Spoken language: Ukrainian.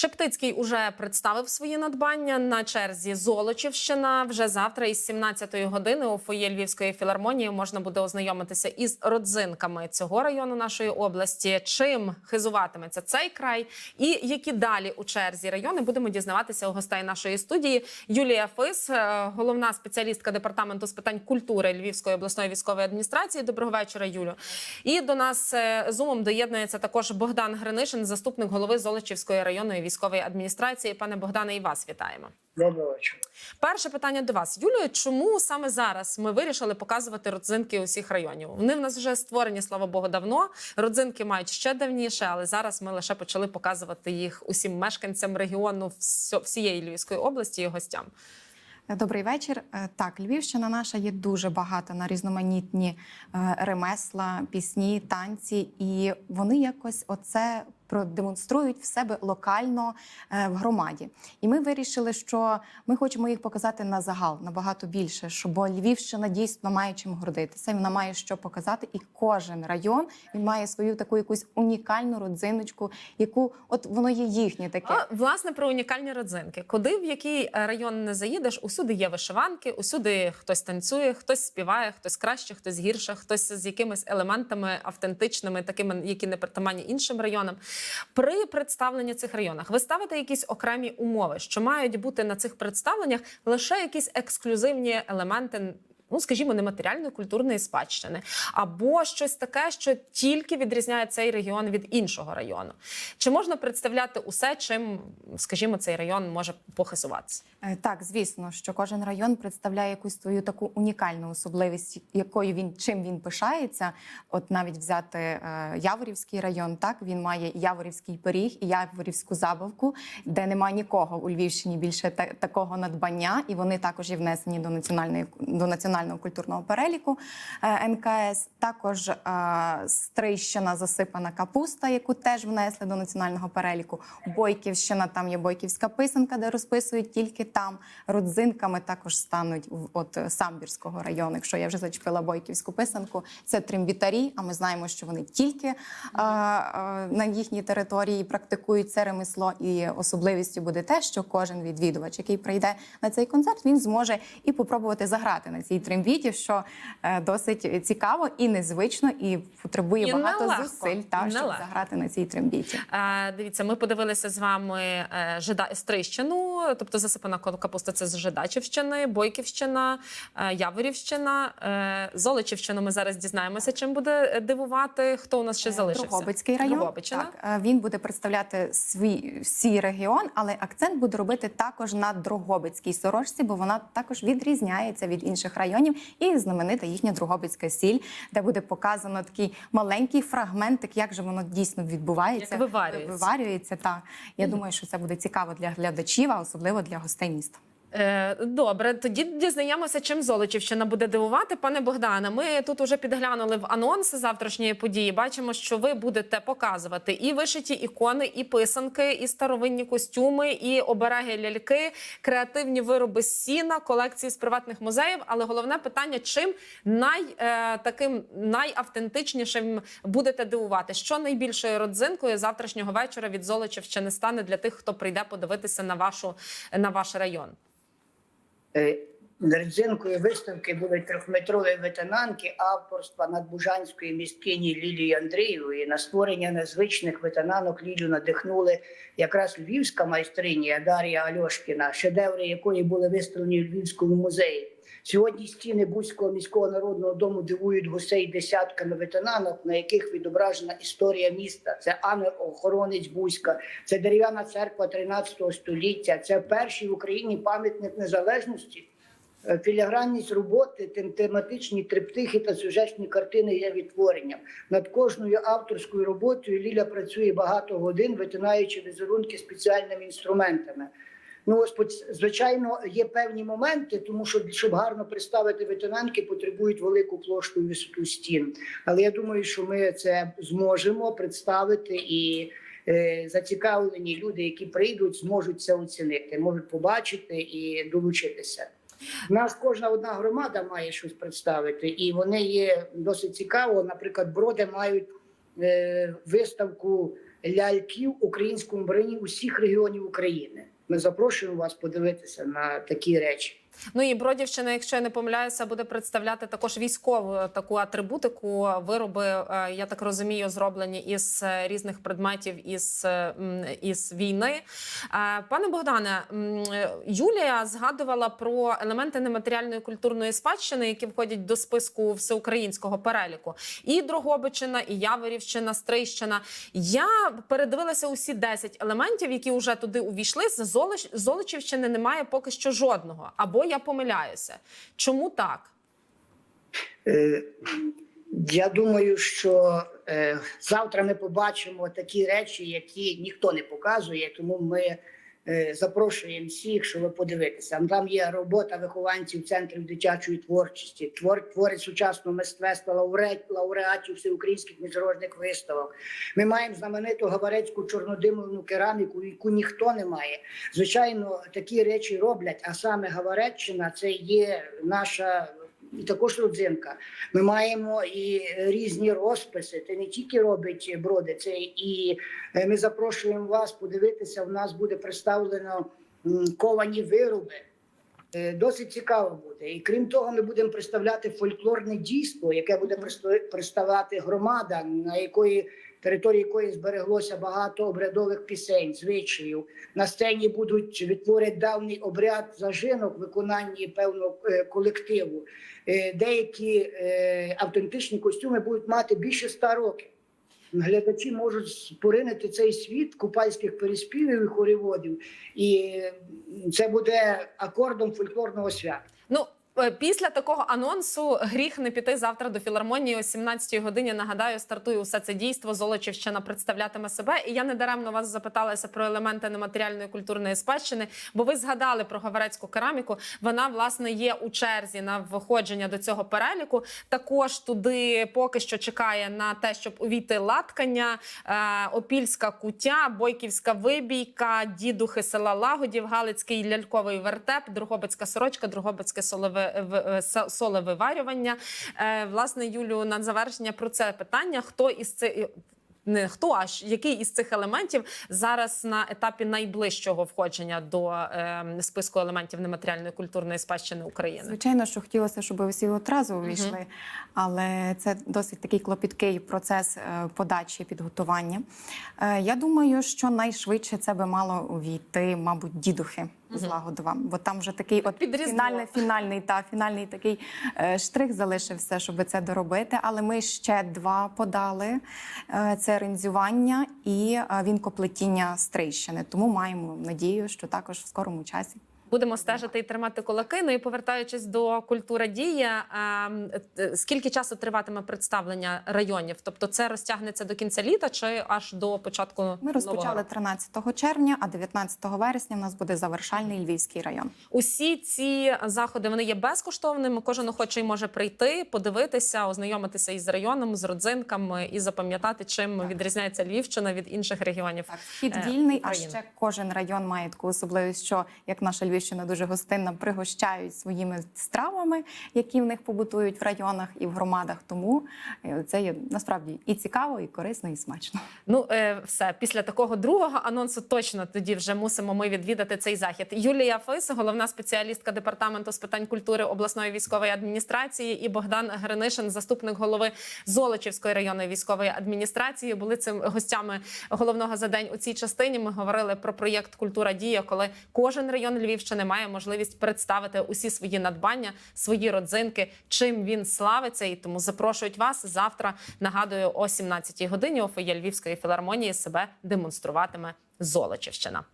Шептицький уже представив свої надбання на черзі Золочівщина. Вже завтра із 17-ї години у фоє Львівської філармонії можна буде ознайомитися із родзинками цього району нашої області. Чим хизуватиметься цей край, і які далі у черзі райони будемо дізнаватися у гостей нашої студії. Юлія Фис, е, головна спеціалістка департаменту з питань культури Львівської обласної військової адміністрації. Доброго вечора, Юлю. І до нас е, зумом доєднується також Богдан Гринишин, заступник голови Золочівської районної військової адміністрації. Пане Богдане, і вас вітаємо. Доброго вечора. Перше питання до вас, Юлію. Чому саме зараз ми вирішили показувати родзинки усіх районів? Вони в нас вже створені, слава Богу, давно. Родзинки мають ще давніше, але зараз ми лише почали показувати їх усім мешканцям регіону всієї Львівської області і гостям. Добрий вечір. Е, Так, Львівщина наша є дуже багата на різноманітні е, ремесла, пісні, танці, і вони якось оце продемонструють в себе локально е, в громаді. І ми вирішили, що ми хочемо їх показати на загал набагато більше, що бо Львівщина дійсно має чим гордитися. Вона має що показати, і кожен район він має свою таку якусь унікальну родзиночку, яку от воно є їхнє таке. А, власне про унікальні родзинки. Куди в який е, район не заїдеш, усюди є вишиванки, усюди хтось танцює, хтось співає, хтось краще, хтось гірше, хтось з якимись елементами автентичними, такими, які не притаманні іншим районам. При представленні цих районах ви ставите якісь окремі умови, що мають бути на цих представленнях лише якісь ексклюзивні елементи. Ну, скажімо, нематеріальної культурної спадщини, або щось таке, що тільки відрізняє цей регіон від іншого району. Чи можна представляти усе, чим, скажімо, цей район може похизуватися? Е, Так, звісно, що кожен район представляє якусь свою таку унікальну особливість, якою він чим він пишається. От навіть взяти е, Яворівський район, так він має Яворівський пиріг і Яворівську забавку, де немає нікого у Львівщині більше та, такого надбання, і вони також є внесені до національної до національного культурного переліку е, НКС. Також е, Стрийщина засипана капуста, яку теж внесли до національного переліку. Бойківщина, там є бойківська писанка, де розписують тільки там. Родзинками також стануть от е, Самбірського району. Якщо я вже зачепила бойківську писанку, це трембітарі. А ми знаємо, що вони тільки на їхній території практикують це ремесло. І особливістю буде те, що кожен відвідувач, який прийде на цей концерт, він зможе і попробувати заграти на цій трембіті, що е, досить цікаво і незвично, і потребує І багато нелегко. зусиль, та щоб нелегко. заграти на цій трембіті. Е, дивіться, ми подивилися з вами е, Жида Стрищину, тобто засипана капуста це з Жидачівщини, Бойківщина, Яворівщина, Золочівщину. Ми зараз дізнаємося, чим буде дивувати. Хто у нас ще залишився? Дрогобицький район. Дрогобичина. Так, він буде представляти свій свій регіон, але акцент буде робити також на Дрогобицькій сорочці, бо вона також відрізняється від інших районів. І знаменита їхня Другобицька сіль, де буде показано такий маленький фрагментик, як же воно дійсно відбувається. Як виварюється. Виварюється, так. Я думаю, що це буде цікаво для глядачів, а особливо для гостей міста. Е, Добре, тоді дізнаємося, чим Золочівщина буде дивувати. Пане Богдане, ми тут уже підглянули в анонс завтрашньої події. Бачимо, що ви будете показувати і вишиті ікони, і писанки, і старовинні костюми, і обереги ляльки, креативні вироби з сіна, колекції з приватних музеїв. Але головне питання: чим най, е, таким найавтентичнішим будете дивувати? Що найбільшою родзинкою завтрашнього вечора від Золочівщини стане для тих, хто прийде подивитися на вашу на ваш район? Е, виставки були трьохметрові ветенанки авторства надбужанської місткині Лілії Андрієвої. На створення незвичних ветенанок Лілю надихнули якраз львівська майстриня Дар'я Альошкіна, шедеври якої були виставлені в Львівському музеї. Сьогодні стіни Бузького міського народного дому дивують гусей десятками ветенанок, на яких відображена історія міста. Це ангел-охоронець Бузька, це дерев'яна церква 13 століття, це перший в Україні пам'ятник незалежності. Е, Філігранність роботи, тем- тематичні триптихи та сюжетні картини є відтворенням. Над кожною авторською роботою Ліля працює багато годин, витинаючи візерунки спеціальними інструментами. Ну, ось, звичайно, є певні моменти, тому що щоб гарно представити ветенанки, потребують велику площу і висоту стін. Але я думаю, що ми це зможемо представити і е, зацікавлені люди, які прийдуть, зможуть це оцінити, можуть побачити і долучитися. У нас кожна одна громада має щось представити, і вони є досить цікаво. Наприклад, броди мають е, виставку ляльків українському броні усіх регіонів України. Ми запрошуємо вас подивитися на такі речі. Ну і Бродівщина, якщо я не помиляюся, буде представляти також військову таку атрибутику. Вироби, е, я так розумію, зроблені із е, різних предметів із, е, із війни. Пане Богдане, Юлія згадувала про елементи нематеріальної культурної спадщини, які входять до списку всеукраїнського переліку. І Дрогобичина, і Яворівщина, Стрийщина. Я передивилася усі 10 елементів, які вже туди увійшли. З Золочівщини немає поки що жодного. Або я помиляюся. Чому так? Е, Я думаю, що е, завтра ми побачимо такі речі, які ніхто не показує, тому ми запрошуємо всіх, щоб подивитися. Там є робота вихованців центрів дитячої творчості, твор, твори сучасного мистецтва, лауреат, лауреатів всеукраїнських міжнародних виставок. Ми маємо знамениту гаварецьку чорнодимовну кераміку, яку ніхто не має. Звичайно, такі речі роблять, а саме Гавареччина це є наша. І також родзинка. Ми маємо і різні розписи. Це не тільки робить броди, це і е, ми запрошуємо вас подивитися. У нас буде представлено ковані вироби. Е, Досить цікаво буде. І крім того, ми будемо представляти фольклорне дійство, яке буде представ- представляти громада, на якої території якої збереглося багато обрядових пісень, звичаїв. На сцені будуть відтворити давній обряд зажинок в виконанні певного е, колективу. Е, Деякі автентичні костюми будуть мати більше ста років. Глядачі можуть поринити цей світ купальських переспівів і хороводів, і це буде акордом фольклорного свята. Ну. Е, Після такого анонсу гріх не піти завтра до філармонії о 17-й годині. Нагадаю, стартує усе це дійство. Золочівщина представлятиме себе. І я недаремно вас запиталася про елементи нематеріальної культурної спадщини, бо ви згадали про гаварецьку кераміку. Вона власне є у черзі на виходження до цього переліку. Також туди поки що чекає на те, щоб увійти латкання, е, опільська куття, бойківська вибійка, дідухи села Лагодів, Галицький ляльковий вертеп, Другобицька сорочка, Другобицьке солове солевиварювання. Е, Власне, Юлю, на завершення про це питання: хто із цих не хто, а який із цих елементів зараз на етапі найближчого входження до е, списку елементів нематеріальної культурної спадщини України? Звичайно, що хотілося, щоб усі одразу увійшли, але це досить такий клопіткий процес е, подачі підготування. Е, Я думаю, що найшвидше це би мало увійти, мабуть, дідухи з вам. бо там вже такий от фінальний, фінальний та фінальний такий е, штрих залишився, щоб це доробити. Але ми ще два подали: Е, це рензювання і е, вінкоплетіння стрийщини. Тому маємо надію, що також в скорому часі. Будемо стежити і тримати кулаки. Ну і повертаючись до культури дія, ем, е, скільки часу триватиме представлення районів? Тобто це розтягнеться до кінця літа чи аж до початку Ми розпочали року? 13 червня, а 19 вересня в нас буде завершальний львівський район. Усі ці заходи вони є безкоштовними. Кожен охочий може прийти, подивитися, ознайомитися із районом, з родзинками і запам'ятати, чим відрізняється Львівщина від інших регіонів. Так, вхід е, вільний, а ще кожен район має таку особливість, що як наша Львівщина дуже гостинна, пригощають своїми стравами, які в них побутують в районах і в громадах. Тому е, це є насправді і цікаво, і корисно, і смачно. Ну, е, все після такого другого анонсу точно тоді вже мусимо ми відвідати цей захід. Юлія Фис, головна спеціалістка департаменту з питань культури обласної військової адміністрації, і Богдан Гринишин, заступник голови Золочівської районної військової адміністрації, були цим гостями головного за день у цій частині. Ми говорили про проєкт Культура дія, коли кожен район Львівщини має можливість представити усі свої надбання, свої родзинки, чим він славиться. І тому запрошують вас завтра. Нагадую, о 17-й годині у фоє Львівської філармонії себе демонструватиме Золочівщина.